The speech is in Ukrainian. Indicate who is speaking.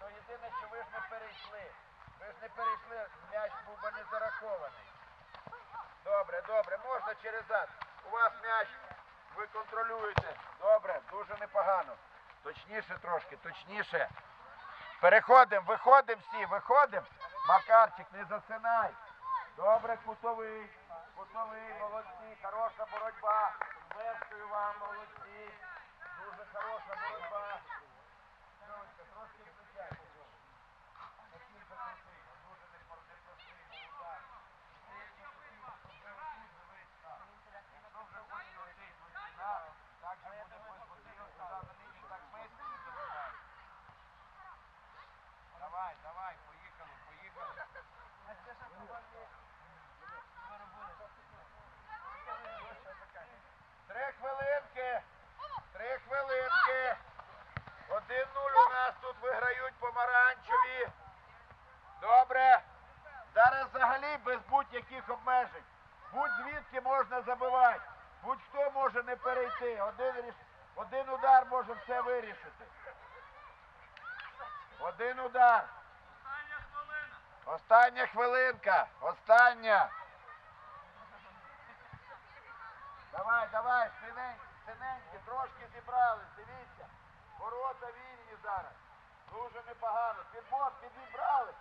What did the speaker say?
Speaker 1: то єдине, що ви ж не перейшли. Ви ж не перейшли, м'яч був би не зарахований. Добре, добре, можна через зад. У вас м'яч, ви контролюєте. Добре, дуже непогано. Точніше трошки, точніше. Переходимо, виходимо всі, виходимо. Макарчик, не засинай. Добре, кутовий. Кутовий, молодці, хороша боротьба. Вескою вам, молодці. Дуже хороша боротьба. Можна забивати. Будь-хто може не перейти. Один, ріш... Один удар може все вирішити. Один удар. Остання хвилинка. Остання. Давай, давай, синенькі, синенькі, трошки зібрались, дивіться. Ворота вільні зараз. Дуже непогано. Підбор підібрали.